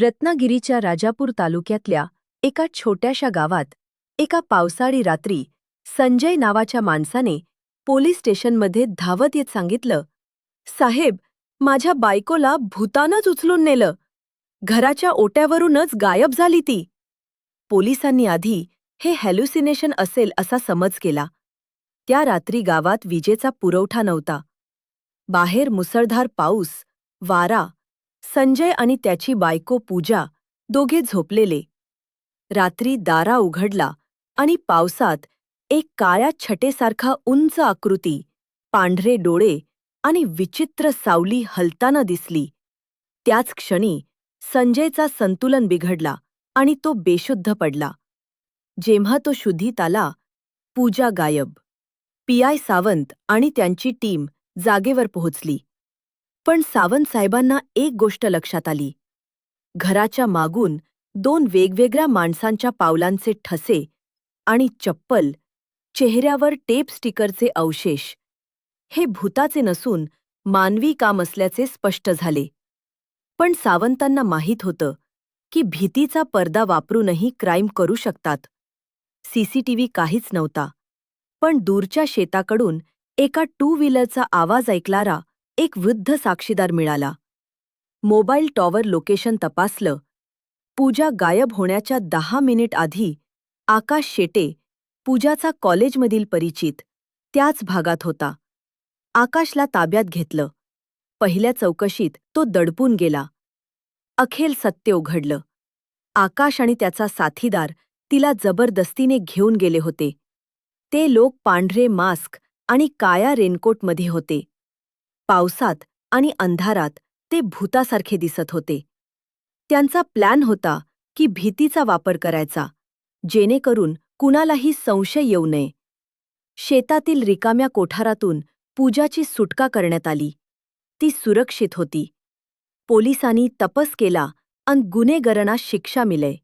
रत्नागिरीच्या राजापूर तालुक्यातल्या एका छोट्याशा गावात एका पावसाळी रात्री संजय नावाच्या माणसाने पोलीस स्टेशनमध्ये धावत येत सांगितलं साहेब माझ्या बायकोला भूतानच उचलून नेलं. घराच्या ओट्यावरूनच गायब झाली ती. पोलिसांनी आधी हे हॅल्युसिनेशन असेल असा समज केला. त्या रात्री गावात विजेचा पुरवठा नव्हता. बाहेर मुसळधार पाऊस वारा संजय आणि त्याची बायको पूजा दोघे झोपलेले. रात्री दारा उघडला आणि पावसात एक काळ्या छटेसारखा उंच आकृती पांढरे डोळे आणि विचित्र सावली हलताना दिसली. त्याच क्षणी संजयचा संतुलन बिघडला आणि तो बेशुद्ध पडला. जेव्हा तो शुद्धीत आला पूजा गायब. पीआय सावंत आणि त्यांची टीम जागेवर पोहोचली. पण सावंत साहेबांना एक गोष्ट लक्षात आली. घराच्या मागून दोन वेगवेगळ्या माणसांच्या पावलांचे ठसे आणि चप्पल चेहऱ्यावर टेप स्टिकरचे अवशेष हे भूताचे नसून मानवी काम असल्याचे स्पष्ट झाले. पण सावंतांना माहीत होतं की भीतीचा पर्दा वापरूनही क्राईम करू शकतात. सीसीटीव्ही काहीच नव्हता. पण दूरच्या शेताकडून एका टू व्हीलरचा आवाज ऐकणारा एक वृद्ध साक्षीदार मिळाला. मोबाईल टॉवर लोकेशन तपासलं. पूजा गायब होण्याच्या दहा मिनिट आधी आकाश शेटे पूजाचा कॉलेजमधील परिचित त्याच भागात होता. आकाशला ताब्यात घेतलं. पहिल्या चौकशीत तो दडपून गेला. अखेल सत्य उघडलं. आकाश आणि त्याचा साथीदार तिला जबरदस्तीने घेऊन गेले होते. ते लोक पांढरे मास्क आणि काया रेनकोटमध्ये होते. पावसात आणि अंधारात ते भूतासारखे दिसत होते. त्यांचा प्लॅन होता की भीतीचा वापर करायचा जेणेकरून कुणालाही संशय येऊ नये. शेतातील रिकाम्या कोठारातून पूजाची सुटका करण्यात आली. ती सुरक्षित होती. पोलिसांनी तपस केला अन गुन्हेगरणा शिक्षा मिले.